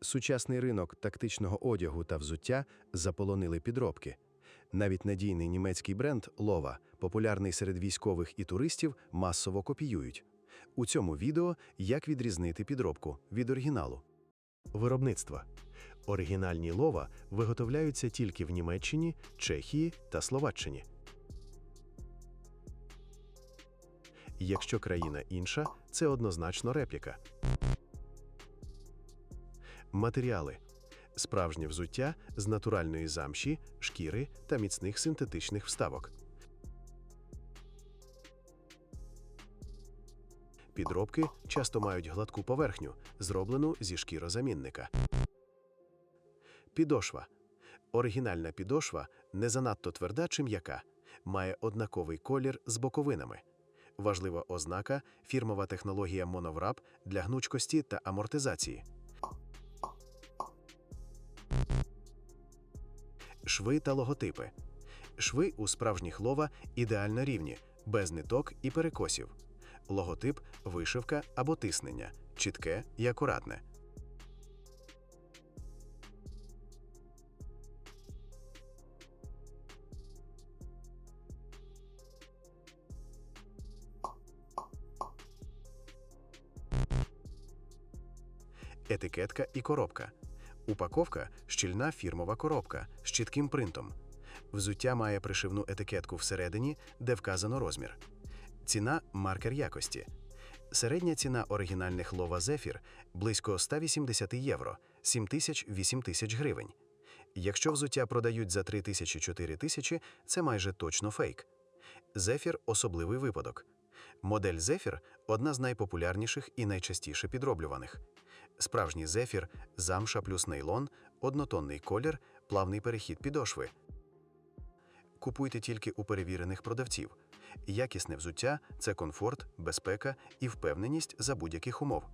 Сучасний ринок тактичного одягу та взуття заполонили підробки. Навіть надійний німецький бренд Лова, популярний серед військових і туристів, масово копіюють. У цьому відео як відрізнити підробку від оригіналу. Виробництва. Оригінальні лова виготовляються тільки в Німеччині, Чехії та Словаччині. Якщо країна інша, це однозначно репліка. Матеріали. Справжнє взуття з натуральної замші, шкіри та міцних синтетичних вставок. Підробки часто мають гладку поверхню, зроблену зі шкірозамінника. Підошва. Оригінальна підошва не занадто тверда чи м'яка, має однаковий колір з боковинами. Важлива ознака фірмова технологія моновраб для гнучкості та амортизації. Шви та логотипи. Шви у справжніх лова ідеально рівні, без ниток і перекосів. Логотип вишивка або тиснення, чітке і акуратне. Етикетка і коробка. Упаковка щільна фірмова коробка з чітким принтом. Взуття має пришивну етикетку всередині, де вказано розмір. Ціна маркер якості. Середня ціна оригінальних лова Зефір близько 180 євро, 7 тисяч 8 тисяч гривень. Якщо взуття продають за 3 тисячі 4 тисячі, це майже точно фейк. Зефір особливий випадок. Модель Зефір одна з найпопулярніших і найчастіше підроблюваних. Справжній зефір, замша плюс нейлон, однотонний колір, плавний перехід підошви. Купуйте тільки у перевірених продавців. Якісне взуття це комфорт, безпека і впевненість за будь-яких умов.